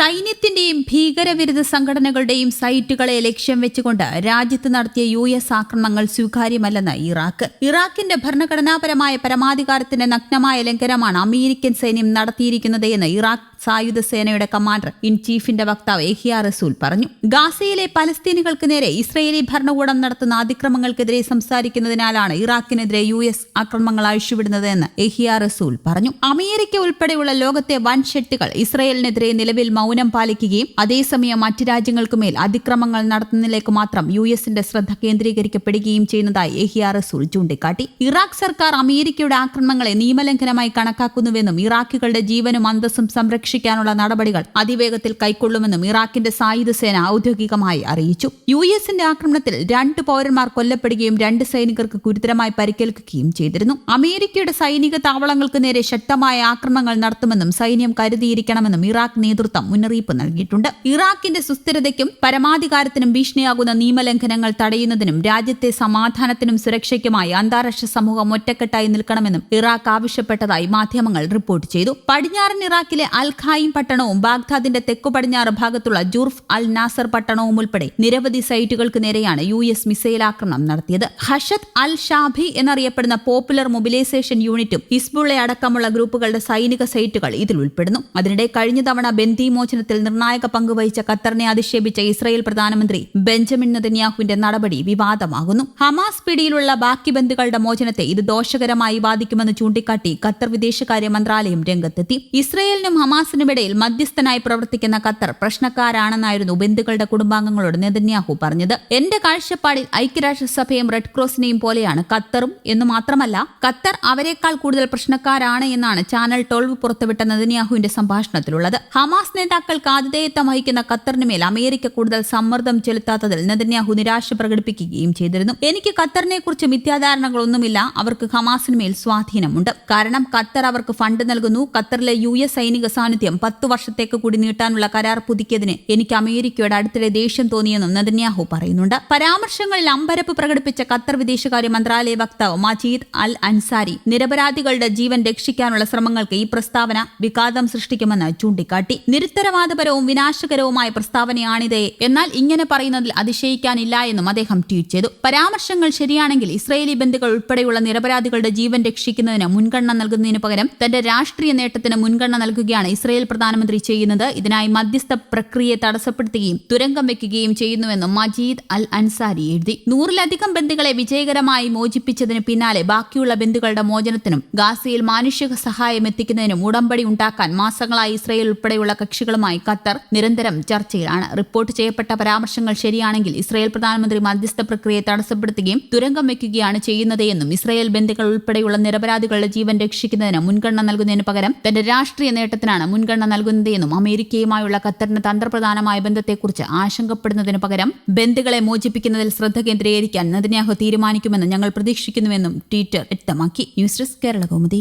സൈന്യത്തിന്റെയും ഭീകരവിരുദ്ധ സംഘടനകളുടെയും സൈറ്റുകളെ ലക്ഷ്യം വെച്ചുകൊണ്ട് രാജ്യത്ത് നടത്തിയ യു എസ് ആക്രമണങ്ങൾ സ്വീകാര്യമല്ലെന്ന് ഇറാഖ്. ഇറാഖിന്റെ ഭരണഘടനാപരമായ പരമാധികാരത്തിന്റെ നഗ്നമായ ലംഘനമാണ് അമേരിക്കൻ സൈന്യം നടത്തിയിരിക്കുന്നത് എന്ന് ഇറാഖ് സായുധ സേനയുടെ കമാൻഡർ ഇൻ ചീഫിന്റെ വക്താവ് എഹിയ റസൂൽ പറഞ്ഞു. ഗാസയിലെ പലസ്തീനുകൾക്ക് നേരെ ഇസ്രയേലി ഭരണകൂടം നടത്തുന്ന അതിക്രമങ്ങൾക്കെതിരെ സംസാരിക്കുന്നതിനാലാണ് ഇറാഖിനെതിരെ യു എസ് ആക്രമണങ്ങൾ അഴിച്ചുവിടുന്നതെന്ന് എഹിയ റസൂൽ പറഞ്ഞു. അമേരിക്ക ഉൾപ്പെടെയുള്ള ലോകത്തെ വൻ ഷെട്ടുകൾ ഇസ്രയേലിനെതിരെ നിലവിൽ മൗനം പാലിക്കുകയും അതേസമയം മറ്റ് രാജ്യങ്ങൾക്കുമേൽ അതിക്രമങ്ങൾ നടത്തുന്നതിലേക്ക് മാത്രം യു എസിന്റെ ശ്രദ്ധ കേന്ദ്രീകരിക്കപ്പെടുകയും ചെയ്യുന്നതായി എഹിയ റസൂൾ ചൂണ്ടിക്കാട്ടി. ഇറാഖ് സർക്കാർ അമേരിക്കയുടെ ആക്രമണങ്ങളെ നിയമലംഘനമായി കണക്കാക്കുന്നുവെന്നും ഇറാഖികളുടെ ജീവനും അന്തസ്സും സംരക്ഷിക്കാനുള്ള നടപടികൾ അതിവേഗത്തിൽ കൈക്കൊള്ളുമെന്നും ഇറാഖിന്റെ സായുധ സേന ഔദ്യോഗികമായി അറിയിച്ചു. യു എസിന്റെ ആക്രമണത്തിൽ രണ്ട് പൗരന്മാർ കൊല്ലപ്പെടുകയും രണ്ട് സൈനികർക്ക് ഗുരുതരമായി പരിക്കേൽക്കുകയും ചെയ്തിരുന്നു. അമേരിക്കയുടെ സൈനിക താവളങ്ങൾക്ക് നേരെ ശക്തമായ ആക്രമണങ്ങൾ നടത്തുമെന്നും സൈന്യം കരുതിയിരിക്കണമെന്നും ഇറാഖ് നേതൃത്വം മുന്നറിയിപ്പ് നൽകിയിട്ടുണ്ട്. ഇറാഖിന്റെ സുസ്ഥിരതയ്ക്കും പരമാധികാരത്തിനും ഭീഷണിയാകുന്ന നിയമലംഘനങ്ങൾ തടയുന്നതിനും രാജ്യത്തെ സമാധാനത്തിനും സുരക്ഷയ്ക്കുമായി അന്താരാഷ്ട്ര സമൂഹം ഒറ്റക്കെട്ടായി നിൽക്കണമെന്നും ഇറാഖ് ആവശ്യപ്പെട്ടതായി മാധ്യമങ്ങൾ റിപ്പോർട്ട് ചെയ്തു. പടിഞ്ഞാറൻ ഇറാഖിലെ അൽ ഖായിം പട്ടണവും ബാഗ്ദാദിന്റെ തെക്കു പടിഞ്ഞാറ് ഭാഗത്തുള്ള ജുർഫ് അൽ നാസർ പട്ടണവും ഉൾപ്പെടെ നിരവധി സൈറ്റുകൾക്ക് നേരെയാണ് യു എസ് മിസൈൽ ആക്രമണം നടത്തിയത്. ഹഷത് അൽ ഷാഭി എന്നറിയപ്പെടുന്ന പോപ്പുലർ മൊബിലൈസേഷൻ യൂണിറ്റും ഹിസ്ബുള്ള അടക്കമുള്ള ഗ്രൂപ്പുകളുടെ സൈനിക സൈറ്റുകൾ ഇതിൽ ഉൾപ്പെടുന്നു. അതിനിടെ കഴിഞ്ഞ തവണ ബന്ദി മോചനത്തിൽ നിർണായക പങ്കുവഹിച്ച ഖത്തറിനെ അധിക്ഷേപിച്ച ഇസ്രയേൽ പ്രധാനമന്ത്രി ബെഞ്ചമിൻ നെതന്യാഹുവിന്റെ നടപടി വിവാദമാകുന്നു. ഹമാസ് പിടിയിലുള്ള ബാക്കി ബന്ധുക്കളുടെ മോചനത്തെ ഇത് ദോഷകരമായി ബാധിക്കുമെന്ന് ചൂണ്ടിക്കാട്ടി ഖത്തർ വിദേശകാര്യ മന്ത്രാലയം രംഗത്തെത്തി. ഇസ്രയേലിനും ഹമാസിനുമിടയിൽ മധ്യസ്ഥനായി പ്രവർത്തിക്കുന്ന ഖത്തർ പ്രശ്നക്കാരാണെന്നായിരുന്നു ബന്ധുക്കളുടെ കുടുംബാംഗങ്ങളോട് നെതന്യാഹു പറഞ്ഞത്. എന്റെ കാഴ്ചപ്പാടിൽ ഐക്യരാഷ്ട്രസഭയും റെഡ് ക്രോസിനെയും പോലെയാണ് ഖത്തറും എന്ന് മാത്രമല്ല ഖത്തർ അവരെക്കാൾ കൂടുതൽ പ്രശ്നക്കാരാണ് എന്നാണ് ചാനൽ ടോൾവ് പുറത്തുവിട്ട നെതന്യാഹുവിന്റെ സംഭാഷണത്തിലുള്ളത്. ഹമാസ് നേതാക്കൾക്ക് ആതിഥേയത്വം വഹിക്കുന്ന ഖത്തറിന് മേൽ അമേരിക്ക കൂടുതൽ സമ്മർദ്ദം ചെലുത്താത്തതിൽ നെതന്യാഹു നിരാശ പ്രകടിപ്പിക്കുകയും ചെയ്തിരുന്നു. എനിക്ക് ഖത്തറിനെ കുറിച്ച് മിഥ്യാധാരണകളൊന്നുമില്ല. അവർക്ക് ഹമാസിന് മേൽ സ്വാധീനമുണ്ട്. കാരണം ഖത്തർ അവർക്ക് ഫണ്ട് നൽകുന്നു. ഖത്തറിലെ യു എസ് സൈനിക സാന്നിധ്യം പത്തു വർഷത്തേക്ക് കൂടി നീട്ടാനുള്ള കരാർ പുതുക്കിയതിന് എനിക്ക് അമേരിക്കയുടെ അടുത്തിടെ ദേഷ്യം തോന്നിയെന്നും നെതന്യാഹു പറയുന്നുണ്ട്. പരാമർശങ്ങളിൽ അമ്പരപ്പ് പ്രകടിപ്പിച്ച ഖത്തർ വിദേശകാര്യ മന്ത്രാലയ വക്താവ് മജീദ് അൽ അൻസാരി നിരപരാധികളുടെ ജീവൻ രക്ഷിക്കാനുള്ള ശ്രമങ്ങൾക്ക് ഈ പ്രസ്താവന വിഘാതം സൃഷ്ടിക്കുമെന്ന് ചൂണ്ടിക്കാട്ടി. നിരുത്തരവാദപരവും വിനാശകരവുമായ പ്രസ്താവനയാണിത്. എന്നാൽ ഇങ്ങനെ പറയുന്നതിൽ അതിശയിക്കാനില്ല എന്നും അദ്ദേഹം ട്വീറ്റ് ചെയ്തു. പരാമർശങ്ങൾ ശരിയാണെങ്കിൽ ഇസ്രയേലി ബന്ധുക്കൾ ഉൾപ്പെടെയുള്ള നിരപരാധികളുടെ ജീവൻ രക്ഷിക്കുന്നതിന് മുൻഗണന നൽകുന്നതിന് പകരം തന്റെ രാഷ്ട്രീയ നേട്ടത്തിന് മുൻഗണന നൽകുകയാണ് ഇസ്രയേൽ പ്രധാനമന്ത്രി ചെയ്യുന്നത്. ഇതിനായി മധ്യസ്ഥ പ്രക്രിയയെ തടസ്സപ്പെടുത്തുകയും തുരങ്കം വെക്കുകയും ചെയ്യുന്നുവെന്നും മജീദ് അൽ അൻസാരി എഴുതി. നൂറിലധികം ബന്ധുക്കളെ വിജയകരമായി മോചിപ്പിച്ചതിന് പിന്നാലെ ബാക്കിയുള്ള ബന്ധുക്കളുടെ മോചനത്തിനും ഗാസയിൽ മാനുഷിക സഹായം എത്തിക്കുന്നതിനും ഉടമ്പടി ഉണ്ടാക്കാൻ മാസങ്ങളായി ഇസ്രയേൽ ഉൾപ്പെടെയുള്ള കക്ഷികളുമായി ഖത്തർ നിരന്തരം ചർച്ചയിലാണ്. റിപ്പോർട്ട് ചെയ്യപ്പെട്ട പരാമർശങ്ങൾ ശരിയാണെങ്കിൽ ഇസ്രായേൽ പ്രധാനമന്ത്രി മധ്യസ്ഥ പ്രക്രിയയെ തടസ്സപ്പെടുത്തുകയും തുരങ്കം വയ്ക്കുകയാണ് ചെയ്യുന്നതെന്നും ഇസ്രായേൽ ബന്ധുക്കൾ ഉൾപ്പെടെയുള്ള നിരപരാധികളുടെ ജീവൻ രക്ഷിക്കുന്നതിന് മുൻഗണന നൽകുന്നതിന് പകരം തന്റെ രാഷ്ട്രീയ നേട്ടത്തിനാണ് മുൻഗണന നൽകുന്നതെന്നും അമേരിക്കയുമായുള്ള ഖത്തറിന്റെ തന്ത്രപ്രധാനമായ ബന്ധത്തെക്കുറിച്ച് ആശങ്കപ്പെടുന്നതിന് പകരം ബന്ധുക്കളെ മോചിപ്പിക്കുന്നതിൽ ശ്രദ്ധ കേന്ദ്രീകരിക്കാൻ നദിനാഹു തീരുമാനിക്കുമെന്ന് ഞങ്ങൾ പ്രതീക്ഷിക്കുന്നുവെന്നും ട്വിറ്റർ വ്യക്തമാക്കി. News desk Kerala Kaumudi